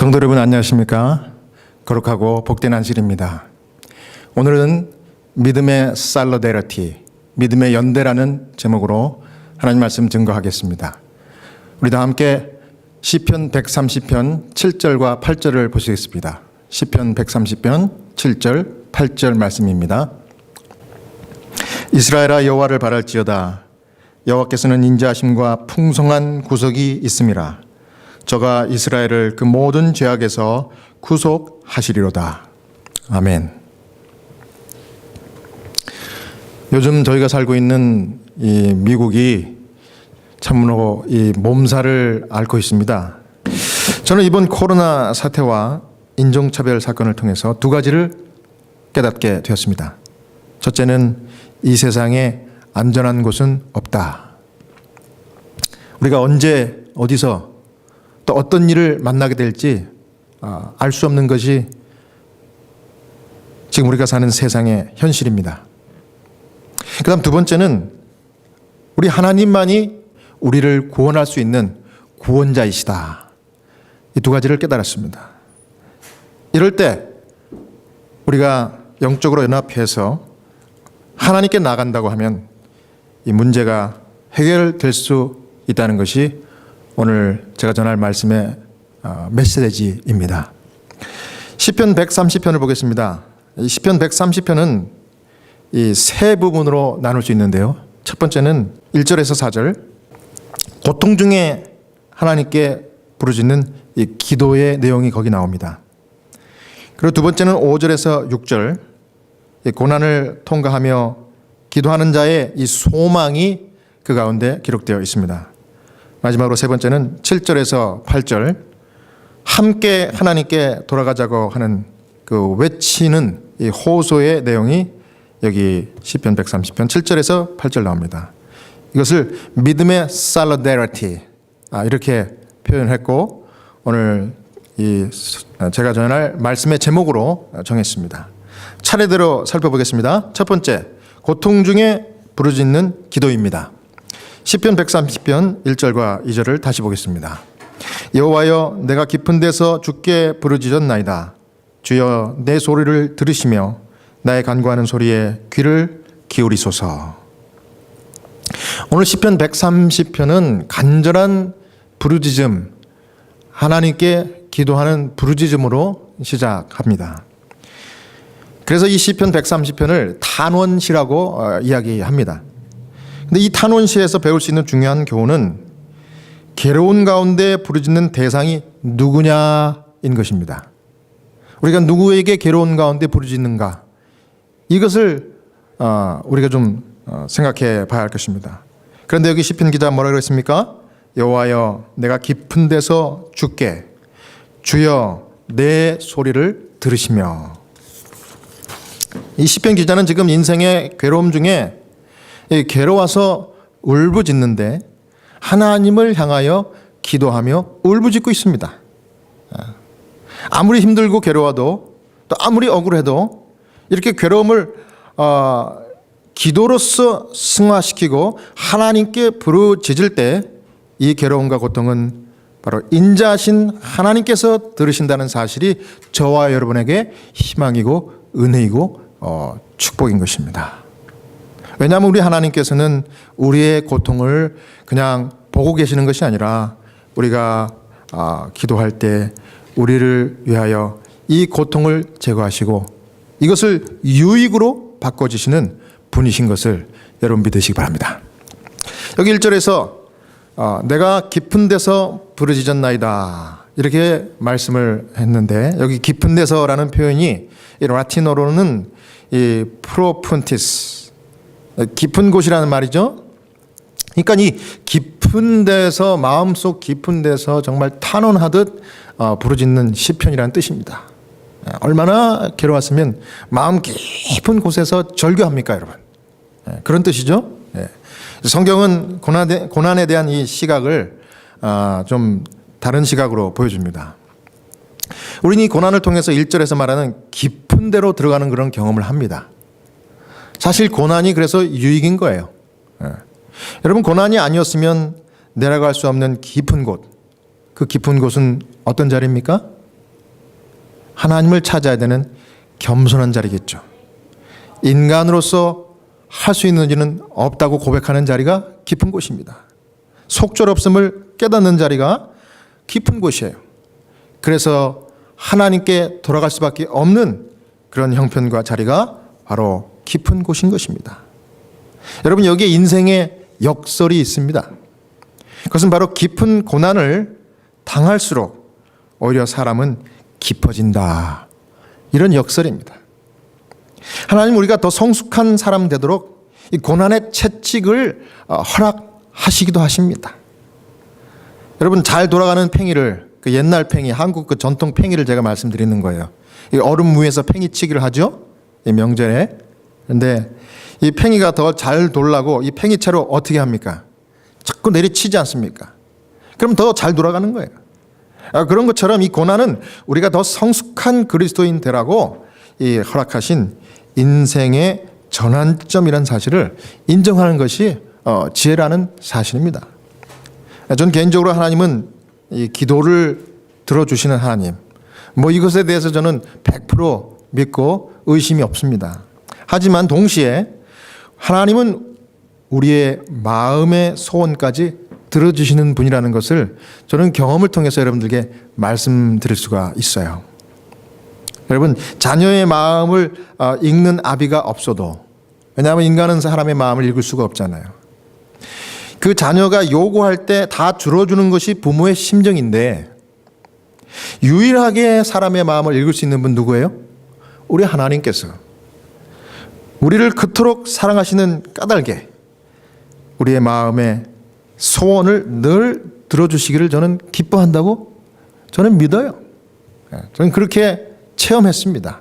성도 여러분 안녕하십니까? 거룩하고 복된 안실입니다. 오늘은 믿음의 살러데러티, 믿음의 연대라는 제목으로 하나님 말씀 증거하겠습니다. 우리 다 함께 시편 130편 7절과 8절을 보시겠습니다. 시편 130편 7절 8절 말씀입니다. 이스라엘아 여호와를 바랄지어다 여호와께서는 인자하심과 풍성한 구속이 있음이라 저가 이스라엘을 그 모든 죄악에서 구속하시리로다. 아멘. 요즘 저희가 살고 있는 이 미국이 참으로 이 몸살을 앓고 있습니다. 저는 이번 코로나 사태와 인종차별 사건을 통해서 두 가지를 깨닫게 되었습니다. 첫째는 이 세상에 안전한 곳은 없다. 우리가 언제 어디서 또 어떤 일을 만나게 될지 아, 알수 없는 것이 지금 우리가 사는 세상의 현실입니다. 그 다음 두 번째는 우리 하나님만이 우리를 구원할 수 있는 구원자이시다. 이 두 가지를 깨달았습니다. 이럴 때 우리가 영적으로 연합해서 하나님께 나간다고 하면 이 문제가 해결될 수 있다는 것이 오늘 제가 전할 말씀의 어, 메시지입니다. 시편 130편을 보겠습니다. 이 시편 130편은 이 세 부분으로 나눌 수 있는데요. 첫 번째는 1절에서 4절 고통 중에 하나님께 부르짖는 이 기도의 내용이 거기 나옵니다. 그리고 두 번째는 5절에서 6절 이 고난을 통과하며 기도하는 자의 이 소망이 그 가운데 기록되어 있습니다. 마지막으로 세 번째는 7절에서 8절 함께 하나님께 돌아가자고 하는 그 외치는 이 호소의 내용이 여기 시편 130편 7절에서 8절 나옵니다. 이것을 믿음의 살러데러티 아, 이렇게 표현했고 오늘 이 제가 전할 말씀의 제목으로 정했습니다. 차례대로 살펴보겠습니다. 첫 번째 고통 중에 부르짖는 기도입니다. 시편 130편 1절과 2절을 다시 보겠습니다. 여호와여 내가 깊은 데서 주께 부르짖었나이다. 주여 내 소리를 들으시며 나의 간구하는 소리에 귀를 기울이소서. 오늘 시편 130편은 간절한 부르짖음 하나님께 기도하는 부르짖음으로 시작합니다. 그래서 이 시편 130편을 탄원시라고 어, 이야기합니다. 근데 이 탄원시에서 배울 수 있는 중요한 교훈은 괴로운 가운데 부르짖는 대상이 누구냐인 것입니다. 우리가 누구에게 괴로운 가운데 부르짖는가 이것을 어, 우리가 좀 어, 생각해 봐야 할 것입니다. 그런데 여기 시편 기자 뭐라 그랬습니까? 여호와여 내가 깊은 데서 죽게 주여 내 소리를 들으시며 이 시편 기자는 지금 인생의 괴로움 중에 괴로워서 울부짖는데 하나님을 향하여 기도하며 울부짖고 있습니다. 아무리 힘들고 괴로워도 또 아무리 억울해도 이렇게 괴로움을 어, 기도로서 승화시키고 하나님께 부르짖을 때 이 괴로움과 고통은 바로 인자하신 하나님께서 들으신다는 사실이 저와 여러분에게 희망이고 은혜이고 어, 축복인 것입니다. 왜냐하면 우리 하나님께서는 우리의 고통을 그냥 보고 계시는 것이 아니라 우리가 아, 기도할 때 우리를 위하여 이 고통을 제거하시고 이것을 유익으로 바꿔주시는 분이신 것을 여러분 믿으시기 바랍니다. 여기 1절에서 어, 내가 깊은 데서 부르짖었나이다 이렇게 말씀을 했는데 여기 깊은 데서라는 표현이 이 라틴어로는 이 프로푼티스 깊은 곳이라는 말이죠. 그러니까 이 깊은 데서 마음속 깊은 데서 정말 탄원하듯 어, 부르짖는 시편이라는 뜻입니다. 예, 얼마나 괴로웠으면 마음 깊은 곳에서 절규합니까, 여러분? 예, 그런 뜻이죠. 예. 성경은 고난에, 대한 이 시각을 아, 좀 다른 시각으로 보여줍니다. 우리는 이 고난을 통해서 1절에서 말하는 깊은 데로 들어가는 그런 경험을 합니다. 사실 고난이 그래서 유익인 거예요. 여러분, 고난이 아니었으면 내려갈 수 없는 깊은 곳, 그 깊은 곳은 어떤 자리입니까? 하나님을 찾아야 되는 겸손한 자리겠죠. 인간으로서 할 수 있는 일은 없다고 고백하는 자리가 깊은 곳입니다. 속절없음을 깨닫는 자리가 깊은 곳이에요. 그래서 하나님께 돌아갈 수밖에 없는 그런 형편과 자리가 바로 깊은 곳인 것입니다. 여러분 여기에 인생의 역설이 있습니다. 그것은 바로 깊은 고난을 당할수록 오히려 사람은 깊어진다. 이런 역설입니다. 하나님 우리가 더 성숙한 사람 되도록 이 고난의 채찍을 어, 허락하시기도 하십니다. 여러분 잘 돌아가는 팽이를 그 옛날 팽이 한국 그 전통 팽이를 제가 말씀드리는 거예요. 이 얼음 위에서 팽이치기를 하죠. 이 명절에. 근데 이 팽이가 더 잘 돌라고 이 팽이채로 어떻게 합니까? 자꾸 내리치지 않습니까? 그럼 더 잘 돌아가는 거예요. 아, 그런 것처럼 이 고난은 우리가 더 성숙한 그리스도인 되라고 이 허락하신 인생의 전환점이라는 사실을 인정하는 것이 어, 지혜라는 사실입니다. 전 개인적으로 하나님은 이 기도를 들어주시는 하나님, 뭐 이것에 대해서 저는 100% 믿고 의심이 없습니다. 하지만 동시에 하나님은 우리의 마음의 소원까지 들어주시는 분이라는 것을 저는 경험을 통해서 여러분들께 말씀드릴 수가 있어요. 여러분 자녀의 마음을 어, 읽는 아비가 없어도 왜냐하면 인간은 사람의 마음을 읽을 수가 없잖아요. 그 자녀가 요구할 때다 들어주는 것이 부모의 심정인데 유일하게 사람의 마음을 읽을 수 있는 분 누구예요? 우리 하나님께서 우리를 그토록 사랑하시는 까닭에 우리의 마음의 소원을 늘 들어주시기를 저는 기뻐한다고 저는 믿어요. 예, 저는 그렇게 체험했습니다.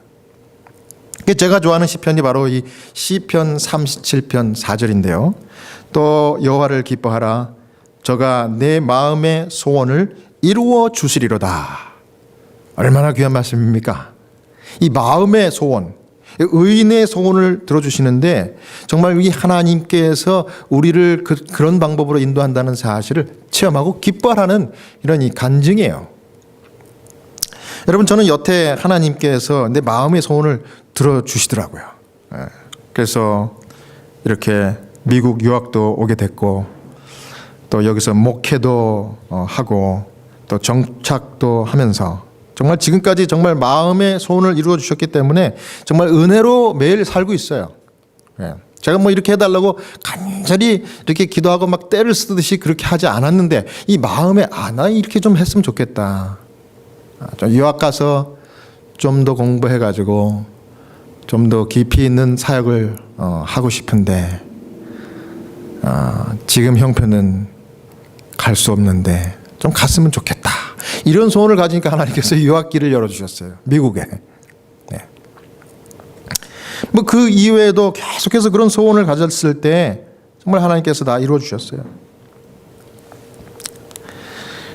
제가 좋아하는 시편이 바로 이 시편 37편 4절인데요. 또 여호와를 기뻐하라 저가 내 마음의 소원을 이루어 주시리로다. 얼마나 귀한 말씀입니까? 이 마음의 소원, 의인의 소원을 들어주시는데 정말 이 하나님께서 우리를 그, 그런 방법으로 인도한다는 사실을 체험하고 기뻐하는 이런 이 간증이에요. 여러분 저는 여태 하나님께서 내 마음의 소원을 들어주시더라고요. 예. 그래서 이렇게 미국 유학도 오게 됐고 또 여기서 목회도 어, 하고 또 정착도 하면서 정말 지금까지 정말 마음의 소원을 이루어 주셨기 때문에 정말 은혜로 매일 살고 있어요. 예. 제가 뭐 이렇게 해달라고 간절히 이렇게 기도하고 막 때를 쓰듯이 그렇게 하지 않았는데 이 마음에 아, 나 이렇게 좀 했으면 좋겠다. 아, 좀 유학 가서 좀 더 공부해가지고 좀 더 깊이 있는 사역을 어, 하고 싶은데 아, 지금 형편은 갈 수 없는데 좀 갔으면 좋겠다. 이런 소원을 가지니까 하나님께서 유학길을 열어주셨어요. 미국에. 네. 뭐그 이외에도 계속해서 그런 소원을 가졌을 때 정말 하나님께서 다 이루어 주셨어요.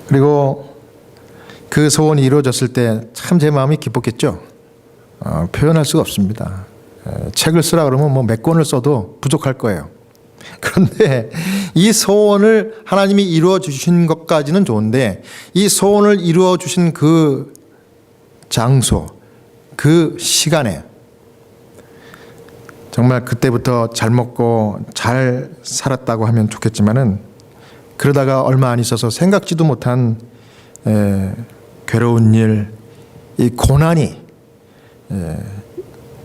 그리고 그 소원이 이루어졌을 때 참 제 마음이 기뻤겠죠. 어, 표현할 수가 없습니다. 에, 책을 쓰라 그러면 뭐 몇 권을 써도 부족할 거예요. 그런데 이 소원을 하나님이 이루어 주신 것까지는 좋은데 이 소원을 이루어 주신 그 장소, 그 시간에 정말 그때부터 잘 먹고 잘 살았다고 하면 좋겠지만은 그러다가 얼마 안 있어서 생각지도 못한 에, 괴로운 일, 이 고난이 에,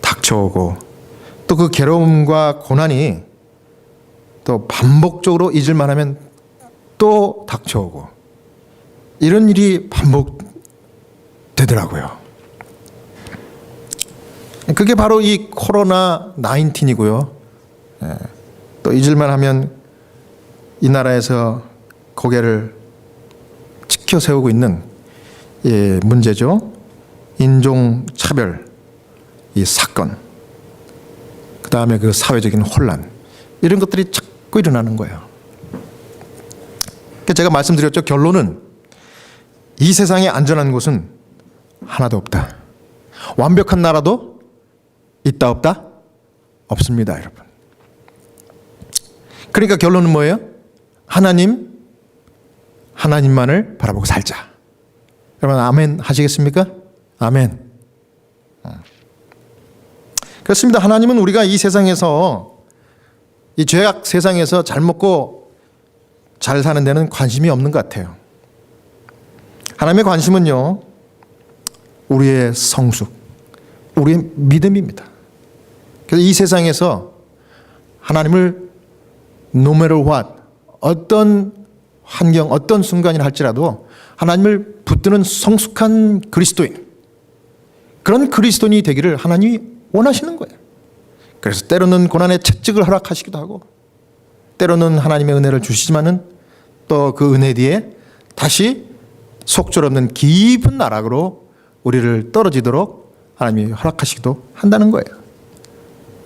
닥쳐오고 또 그 괴로움과 고난이 또 반복적으로 잊을만 하면 또 닥쳐오고 이런 일이 반복되더라고요. 그게 바로 이 코로나 19이고요. 예, 또 잊을만 하면 이 나라에서 고개를 지켜 세우고 있는 예, 문제죠. 인종 차별 이 사건. 그 다음에 그 사회적인 혼란 이런 것들이 자 꾸 일어나는 거예요. 그러니까 제가 말씀드렸죠. 결론은 이 세상에 안전한 곳은 하나도 없다. 완벽한 나라도 있다 없다 없습니다, 여러분. 그러니까 결론은 뭐예요? 하나님, 하나님만을 바라보고 살자. 여러분 아멘 하시겠습니까? 아멘. 그렇습니다. 하나님은 우리가 이 세상에서 이 죄악 세상에서 잘 먹고 잘 사는 데는 관심이 없는 것 같아요. 하나님의 관심은요, 우리의 성숙, 우리의 믿음입니다. 그래서 이 세상에서 하나님을 no matter 어떤 환경, 어떤 순간이나 할지라도 하나님을 붙드는 성숙한 그리스도인, 그런 그리스도인이 되기를 하나님이 원하시는 거예요. 그래서 때로는 고난의 채찍을 허락하시기도 하고, 때로는 하나님의 은혜를 주시지만은 또 그 은혜 뒤에 다시 속절없는 깊은 나락으로 우리를 떨어지도록 하나님이 허락하시기도 한다는 거예요.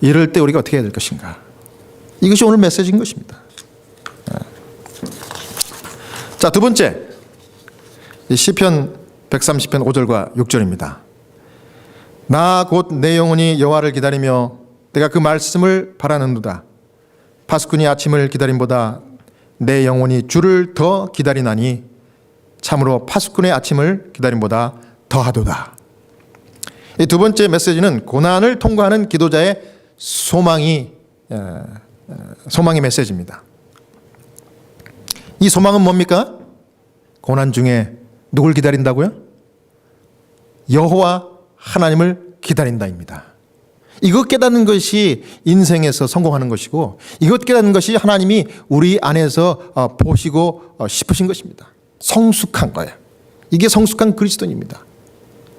이럴 때 우리가 어떻게 해야 될 것인가? 이것이 오늘 메시지인 것입니다. 자, 두 번째. 이 시편 130편 5절과 6절입니다. 나 곧 내 영혼이 여호와를 기다리며 내가 그 말씀을 바라는도다. 파수꾼이 아침을 기다림보다 내 영혼이 주를 더 기다리나니 참으로 파수꾼의 아침을 기다림보다 더하도다. 이 두 번째 메시지는 고난을 통과하는 기도자의 소망이 소망의 메시지입니다. 이 소망은 뭡니까? 고난 중에 누굴 기다린다고요? 여호와 하나님을 기다린다입니다. 이것 깨닫는 것이 인생에서 성공하는 것이고 이것 깨닫는 것이 하나님이 우리 안에서 어, 보시고 어, 싶으신 것입니다. 성숙한 거예요. 이게 성숙한 그리스도입니다.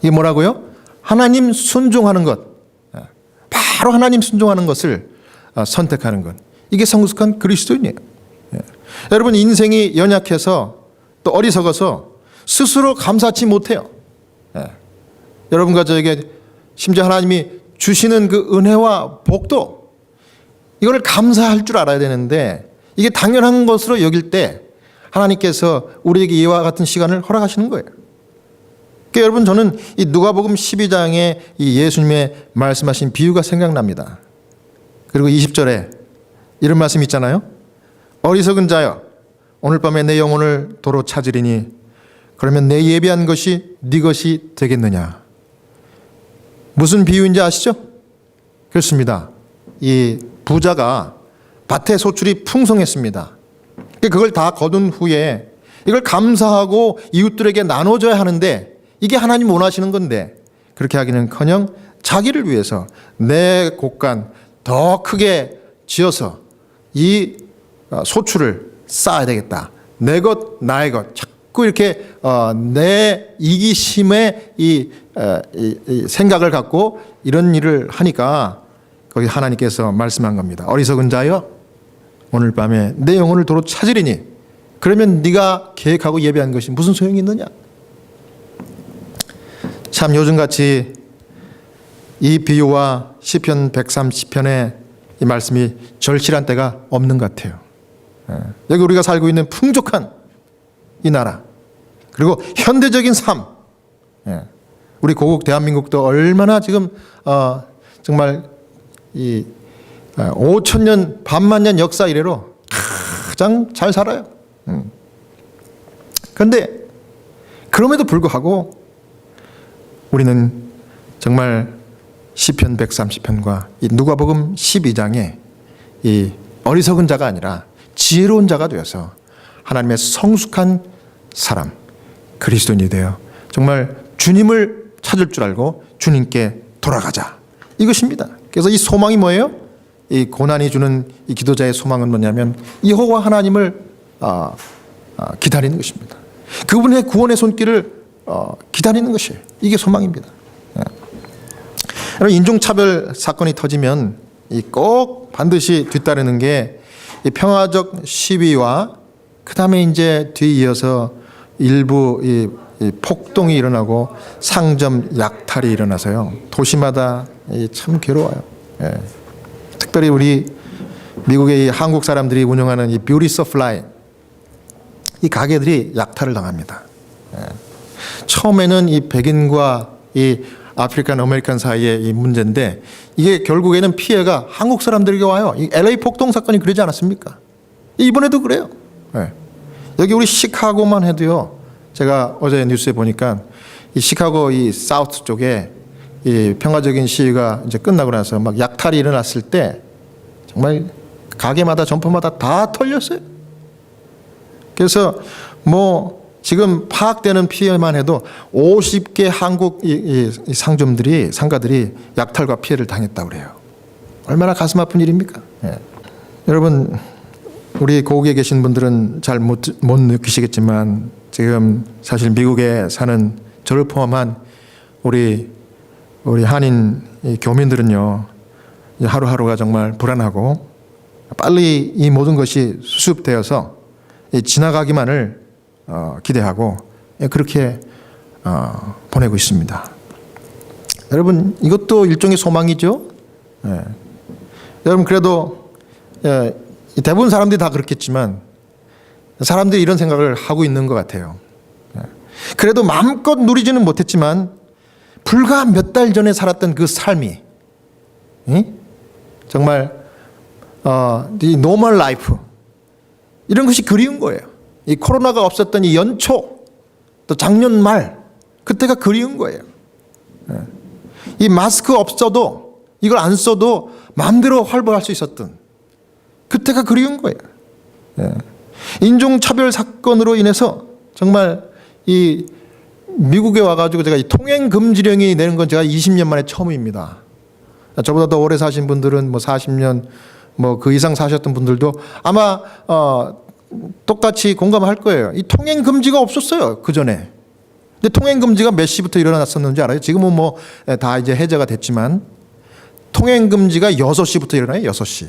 이게 뭐라고요? 하나님 순종하는 것. 예. 바로 하나님 순종하는 것을 어, 선택하는 것. 이게 성숙한 그리스도인이에요. 예. 여러분 인생이 연약해서 또 어리석어서 스스로 감사치 못해요. 예. 여러분과 저에게 심지어 하나님이 주시는 그 은혜와 복도 이거를 감사할 줄 알아야 되는데 이게 당연한 것으로 여길 때 하나님께서 우리에게 이와 같은 시간을 허락하시는 거예요. 그러니까 여러분 저는 이 누가복음 12장에 이 예수님의 말씀하신 비유가 생각납니다. 그리고 20절에 이런 말씀 있잖아요. 어리석은 자여 오늘 밤에 내 영혼을 도로 찾으리니 그러면 내 예비한 것이 네 것이 되겠느냐. 무슨 비유인지 아시죠? 그렇습니다. 이 부자가 밭에 소출이 풍성했습니다. 그걸 다 거둔 후에 이걸 감사하고 이웃들에게 나눠줘야 하는데 이게 하나님 원하시는 건데 그렇게 하기는 커녕 자기를 위해서 내 곳간 더 크게 지어서 이 어, 소출을 쌓아야 되겠다. 내 것, 나의 것. 자꾸 이렇게 어, 내 이기심의 이, 어, 이, 이 생각을 갖고 이런 일을 하니까 거기 하나님께서 말씀한 겁니다. 어리석은 자여 오늘 밤에 내 영혼을 도로 찾으리니 그러면 네가 계획하고 예배한 것이 무슨 소용이 있느냐? 참 요즘같이 이 비유와 시편 130편의 이 말씀이 절실한 때가 없는 것 같아요. 예. 여기 우리가 살고 있는 풍족한 이 나라 그리고 현대적인 삶 예. 우리 고국 대한민국도 얼마나 지금 어 정말 이 5천 년 반만 년 역사 이래로 가장 잘 살아요. 음. 그런데 그럼에도 불구하고 우리는 정말 시편 130편과 이 누가복음 12장에 이 어리석은 자가 아니라 지혜로운 자가 되어서 하나님의 성숙한 사람 그리스도인이 되어 정말 주님을 찾을 줄 알고 주님께 돌아가자 이것입니다. 그래서 이 소망이 뭐예요? 이 고난이 주는 이 기도자의 소망은 뭐냐면 여호와 하나님을 아, 아, 기다리는 것입니다. 그분의 구원의 손길을 어, 기다리는 것이 이게 소망입니다. 예. 여러분 인종차별 사건이 터지면 이꼭 반드시 뒤따르는 게이 평화적 시위와 그 다음에 이제 뒤이어서 일부 이, 이 폭동이 일어나고 상점 약탈이 일어나서요 도시마다 참 괴로워요. 예. 특별히 우리 미국의 이 한국 사람들이 운영하는 이 뷰티 서플라이 이 가게들이 약탈을 당합니다. 예. 처음에는 이 백인과 이 아프리칸 아메리칸 사이의 이 문제인데 이게 결국에는 피해가 한국 사람들에게 와요. 이 LA 폭동 사건이 그러지 않았습니까? 이번에도 그래요. 예. 여기 우리 시카고만 해도요. 제가 어제 뉴스에 보니까 이 시카고 이 사우스 쪽에 이 평화적인 시위가 이제 끝나고 나서 막 약탈이 일어났을 때 정말 가게마다 점포마다 다 털렸어요. 그래서 뭐 지금 파악되는 피해만 해도 50개 한국 상점들이 상가들이 약탈과 피해를 당했다고 그래요. 얼마나 가슴 아픈 일입니까? 예. 여러분 우리 고국에 계신 분들은 잘 못 못 느끼시겠지만 지금 사실 미국에 사는 저를 포함한 우리 우리 한인 이 교민들은요 하루하루가 정말 불안하고 빨리 이 모든 것이 수습되어서 이 지나가기만을 어, 기대하고 예, 그렇게 어, 보내고 있습니다. 여러분 이것도 일종의 소망이죠. 예. 여러분 그래도 예, 이 대부분 사람들이 다 그렇겠지만 사람들이 이런 생각을 하고 있는 것 같아요. 예. 그래도 마음껏 누리지는 못했지만 불과 몇 달 전에 살았던 그 삶이 예? 정말 어, 이 노멀 라이프 이런 것이 그리운 거예요. 이 코로나가 없었던 이 연초 또 작년 말 그때가 그리운 거예요. 예. 이 마스크 없어도 이걸 안 써도 마음대로 활보할 수 있었던 그때가 그리운 거예요. 예. 인종차별 사건으로 인해서 정말 이 미국에 와가지고 제가 이 통행 금지령이 내는 건 제가 20년 만에 처음입니다. 저보다 더 오래 사신 분들은 뭐 40년 뭐 그 이상 사셨던 분들도 아마 어 똑같이 공감할 거예요. 이 통행 금지가 없었어요 그 전에. 근데 통행 금지가 몇 시부터 일어났었는지 알아요? 지금은 뭐 다 이제 해제가 됐지만 통행 금지가 6시부터 일어나요. 6시.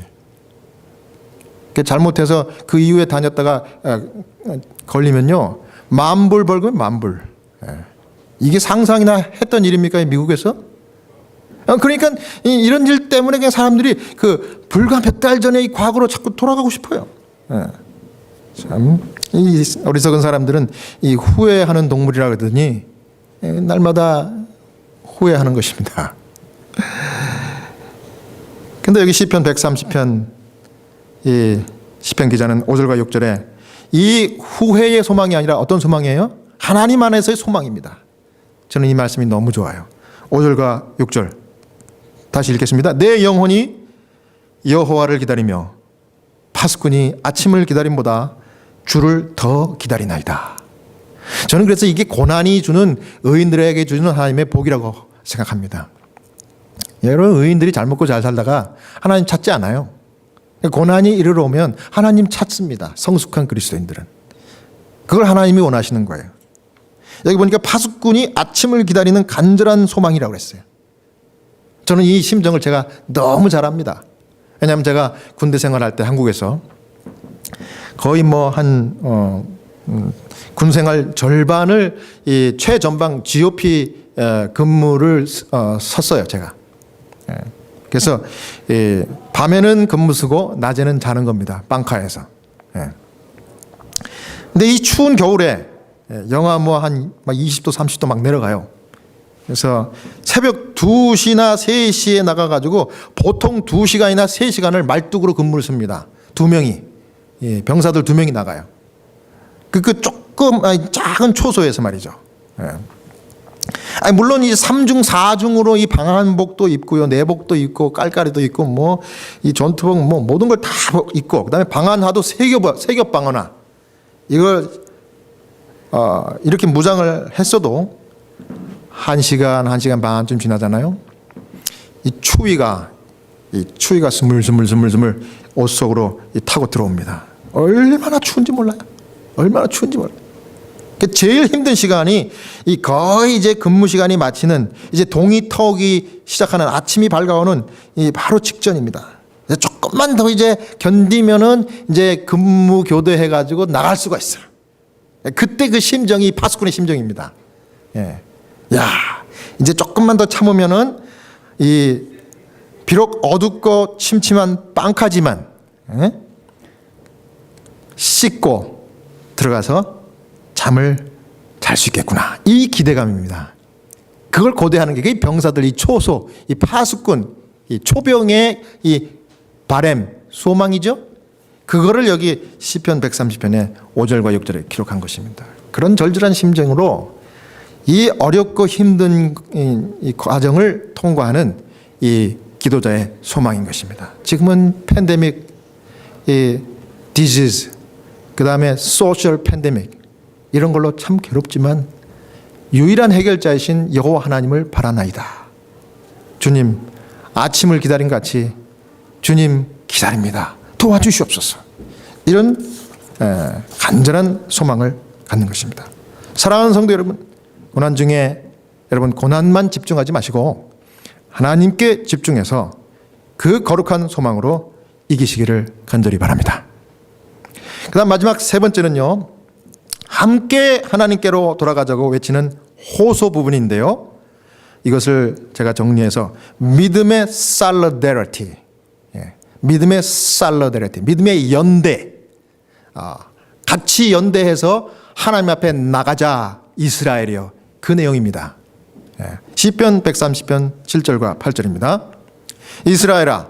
그 잘못해서 그 이후에 다녔다가 어, 어, 걸리면요 만불 벌금 만불. 예. 이게 상상이나 했던 일입니까 이 미국에서? 어, 그러니까 이- 이런 일 때문에 그냥 사람들이 그 불과 몇 달 전에 이 과거로 자꾸 돌아가고 싶어요. 예. 참, 이 어리석은 사람들은 이 후회하는 동물이라 그러더니 예, 날마다 후회하는 것입니다. 근데 여기 시편 130편 이 시편 기자는 5절과 6절에 이 후회의 소망이 아니라 어떤 소망이에요? 하나님 안에서의 소망입니다. 저는 이 말씀이 너무 좋아요. 5절과 6절 다시 읽겠습니다. 내 영혼이 여호와를 기다리며 파수꾼이 아침을 기다림보다 주를 더 기다리나이다. 저는 그래서 이게 고난이 주는 의인들에게 주는 하나님의 복이라고 생각합니다. 여러분 의인들이 잘 먹고 잘 살다가 하나님 찾지 않아요. 고난이 이르러 오면 하나님 찾습니다. 성숙한 그리스도인들은. 그걸 하나님이 원하시는 거예요. 여기 보니까 파수꾼이 아침을 기다리는 간절한 소망이라고 그랬어요. 저는 이 심정을 제가 너무 잘 압니다. 왜냐하면 제가 군대 생활할 때 한국에서 거의 뭐한 어, 음, 군 생활 절반을 이 최전방 GOP 에, 근무를 어, 섰어요, 제가. 예. 그래서 이 밤에는 근무 쓰고 낮에는 자는 겁니다. 빵카에서. 예. 근데 이 추운 겨울에 예, 영하 뭐 한 20도 30도 막 내려가요. 그래서 새벽 2시나 3시에 나가가지고 보통 2시간이나 3시간을 말뚝으로 근무를 씁니다. 두 명이. 예, 병사들 두 명이 나가요. 그, 그 조금, 아니, 작은 초소에서 말이죠. 예. 아니, 물론 이 3중, 4중으로 이 방한복도 입고요. 내복도 입고, 깔깔이도 입고, 뭐, 이 전투복, 뭐, 모든 걸 다 입고, 그 다음에 방한화도 세겹, 세겹 방어나. 이걸, 어, 이렇게 무장을 했어도 한 시간, 한 시간 반쯤 지나잖아요. 이 추위가, 이 추위가 스물스물스물스물 옷 속으로 이 타고 들어옵니다. 얼마나 추운지 몰라요. 얼마나 추운지 몰라요. 그 제일 힘든 시간이 이 거의 이제 근무 시간이 마치는 이제 동이 터기 시작하는 아침이 밝아오는 이 바로 직전입니다. 조금만 더 이제 견디면은 이제 근무 교대해 가지고 나갈 수가 있어요. 그때 그 심정이 파수꾼의 심정입니다. 예. 야, 이제 조금만 더 참으면은 이 비록 어둡고 침침한 빵카지만 예? 씻고 들어가서 잠을 잘 수 있겠구나. 이 기대감입니다. 그걸 고대하는 게 이 병사들 이 초소, 이 파수꾼, 이 초병의 이 바램, 소망이죠. 그거를 여기 시편 130편에 5절과 6절에 기록한 것입니다. 그런 절절한 심정으로 이 어렵고 힘든 이, 이 과정을 통과하는 이 기도자의 소망인 것입니다. 지금은 팬데믹, 이 디지즈, 그 다음에 소셜 팬데믹 이런 걸로 참 괴롭지만 유일한 해결자이신 여호와 하나님을 바라나이다. 주님 아침을 기다린 같이 주님 기다립니다. 도와주시옵소서. 이런 에, 간절한 소망을 갖는 것입니다. 사랑하는 성도 여러분, 고난 중에 여러분 고난만 집중하지 마시고 하나님께 집중해서 그 거룩한 소망으로 이기시기를 간절히 바랍니다. 그다음 마지막 세 번째는요. 함께 하나님께로 돌아가자고 외치는 호소 부분인데요. 이것을 제가 정리해서 믿음의 solidarity, 예, 믿음의 solidarity, 믿음의 연대, 아, 같이 연대해서 하나님 앞에 나가자 이스라엘이여 그 내용입니다. 예, 시편 130편 7절과 8절입니다. 이스라엘아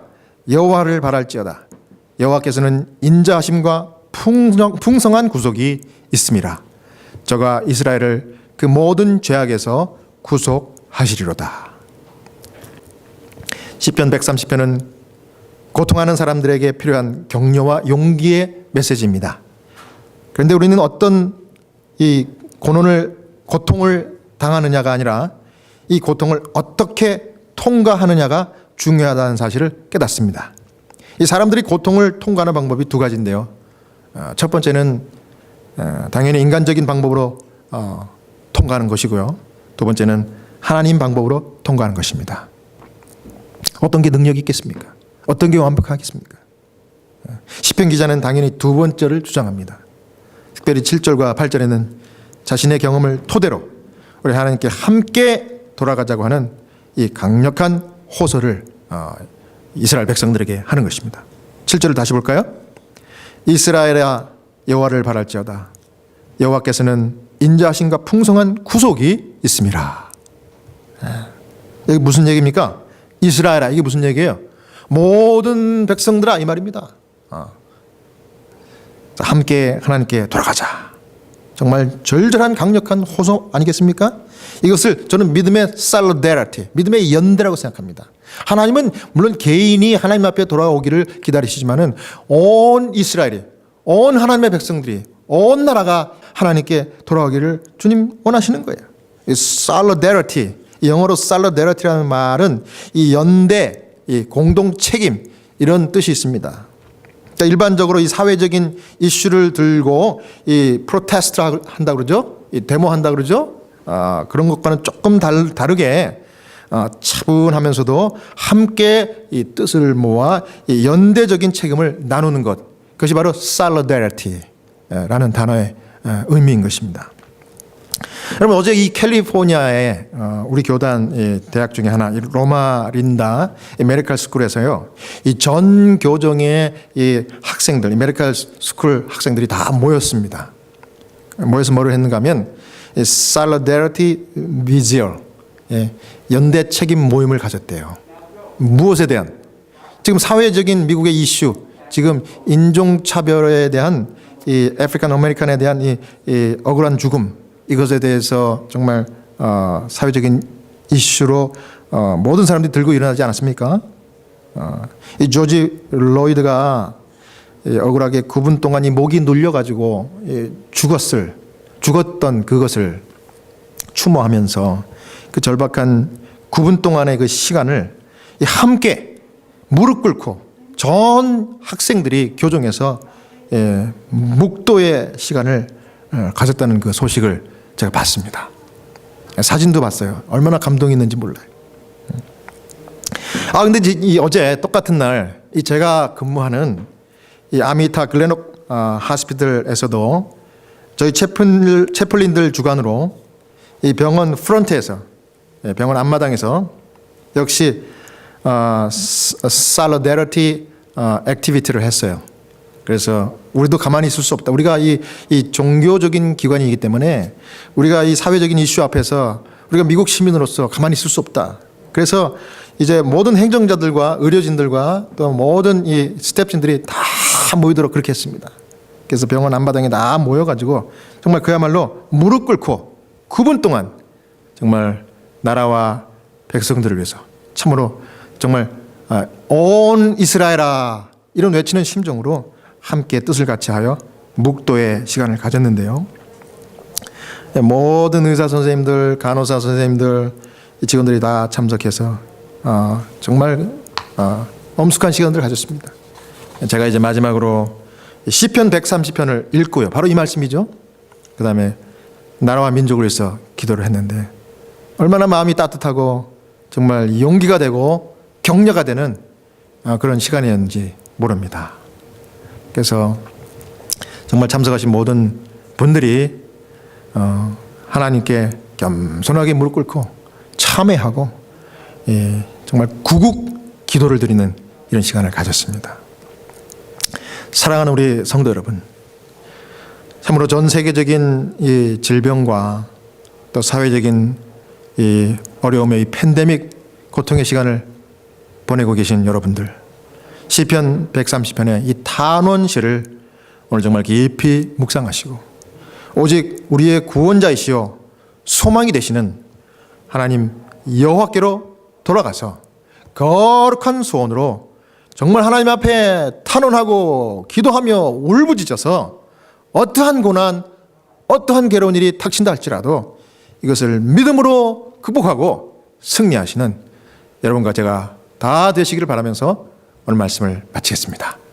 여호와를 바랄지어다 여호와께서는 인자하심과 풍성, 풍성한 구속이 있음이라 저가 이스라엘을 그 모든 죄악에서 구속하시리로다. 시편 130편은 고통하는 사람들에게 필요한 격려와 용기의 메시지입니다. 그런데 우리는 어떤 이 고난을 고통을 당하느냐가 아니라 이 고통을 어떻게 통과하느냐가 중요하다는 사실을 깨닫습니다. 이 사람들이 고통을 통과하는 방법이 두 가지인데요. 어, 첫 번째는 어, 당연히 인간적인 방법으로 어, 통과하는 것이고요. 두 번째는 하나님 방법으로 통과하는 것입니다. 어떤 게 능력이 있겠습니까? 어떤 게 완벽하겠습니까? 어, 시편 기자는 당연히 두 번째를 주장합니다. 특별히 7절과 8절에는 자신의 경험을 토대로 우리 하나님께 함께 돌아가자고 하는 이 강력한 호소를 어, 이스라엘 백성들에게 하는 것입니다. 7절을 다시 볼까요? 이스라엘아 여호와를 바랄지어다. 여호와께서는 인자하심과 풍성한 구속이 있습니다. 예. 이게 무슨 얘기입니까? 이스라엘아 이게 무슨 얘기예요? 모든 백성들아 이 말입니다. 어. 함께 하나님께 돌아가자. 정말 절절한 강력한 호소 아니겠습니까? 이것을 저는 믿음의 solidarity, 믿음의 연대라고 생각합니다. 하나님은 물론 개인이 하나님 앞에 돌아오기를 기다리시지만은 온 이스라엘이, 온 하나님의 백성들이, 온 나라가 하나님께 돌아오기를 주님 원하시는 거예요. 이 solidarity, 이 영어로 solidarity라는 말은 이 연대, 이 공동 책임 이런 뜻이 있습니다. 그러니까 일반적으로 이 사회적인 이슈를 들고 이 프로테스트 한다 그러죠, 이 데모 한다 그러죠. 아, 그런 것과는 조금 달, 다르게 아, 차분하면서도 함께 이 뜻을 모아 이 연대적인 책임을 나누는 것 그것이 바로 solidarity라는 단어의 에, 의미인 것입니다. 여러분 어제 이 캘리포니아의 어, 우리 교단 이 대학 중에 하나 이 로마 린다 이 메디컬 스쿨에서요 이 전 교정의 이 학생들 이 메디컬 스쿨 학생들이 다 모였습니다. 모여서 뭐를 했는가 하면 이 solidarity visual 예, 연대 책임 모임을 가졌대요. 무엇에 대한 지금 사회적인 미국의 이슈 지금 인종 차별에 대한 이 아프리칸 아메리칸에 대한 이, 이 억울한 죽음 이것에 대해서 정말 어, 사회적인 이슈로 어, 모든 사람들이 들고 일어나지 않았습니까? 어, 이 조지 로이드가 이 억울하게 9분 동안 이 목이 눌려가지고 이 죽었을 죽었던 그것을 추모하면서 그 절박한 9분 동안의 그 시간을 이 함께 무릎 꿇고 전 학생들이 교정에서 예, 묵도의 시간을 어, 가졌다는 그 소식을 제가 봤습니다. 사진도 봤어요. 얼마나 감동이 있는지 몰라요. 아 근데 이, 이 어제 똑같은 날 이 제가 근무하는 이 아미타 글레녹 아, 하스피털에서도 저희 채플, 채플린들 주관으로 이 병원 프런트에서 예, 병원 앞마당에서 역시 어, 살로데러티 어, 액티비티를 했어요. 그래서 우리도 가만히 있을 수 없다. 우리가 이, 이 종교적인 기관이기 때문에 우리가 이 사회적인 이슈 앞에서 우리가 미국 시민으로서 가만히 있을 수 없다. 그래서 이제 모든 행정자들과 의료진들과 또 모든 이 스태프진들이 다 모이도록 그렇게 했습니다. 그래서 병원 앞마당에 다 모여가지고 정말 그야말로 무릎 꿇고 9분 동안 정말 나라와 백성들을 위해서 참으로 정말 아, 온 이스라엘아 이런 외치는 심정으로 함께 뜻을 같이 하여 묵도의 시간을 가졌는데요. 예, 모든 의사 선생님들, 간호사 선생님들, 이 직원들이 다 참석해서 어, 정말 어, 엄숙한 시간들을 가졌습니다. 제가 이제 마지막으로 시편 130편을 읽고요. 바로 이 말씀이죠. 그 다음에 나라와 민족을 위해서 기도를 했는데 얼마나 마음이 따뜻하고 정말 용기가 되고 격려가 되는 아, 그런 시간이었는지 모릅니다. 그래서 정말 참석하신 모든 분들이 어, 하나님께 겸손하게 무릎 꿇고 참회하고 예, 정말 구국 기도를 드리는 이런 시간을 가졌습니다. 사랑하는 우리 성도 여러분, 참으로 전 세계적인 이 질병과 또 사회적인 이 어려움의 이 팬데믹 고통의 시간을 보내고 계신 여러분들, 시편 130편의 이 탄원시를 오늘 정말 깊이 묵상하시고 오직 우리의 구원자이시요 소망이 되시는 하나님 여호와께로 돌아가서 거룩한 소원으로 정말 하나님 앞에 탄원하고 기도하며 울부짖어서 어떠한 고난, 어떠한 괴로운 일이 닥친다 할지라도 이것을 믿음으로 극복하고 승리하시는 여러분과 제가 다 되시기를 바라면서 오늘 말씀을 마치겠습니다.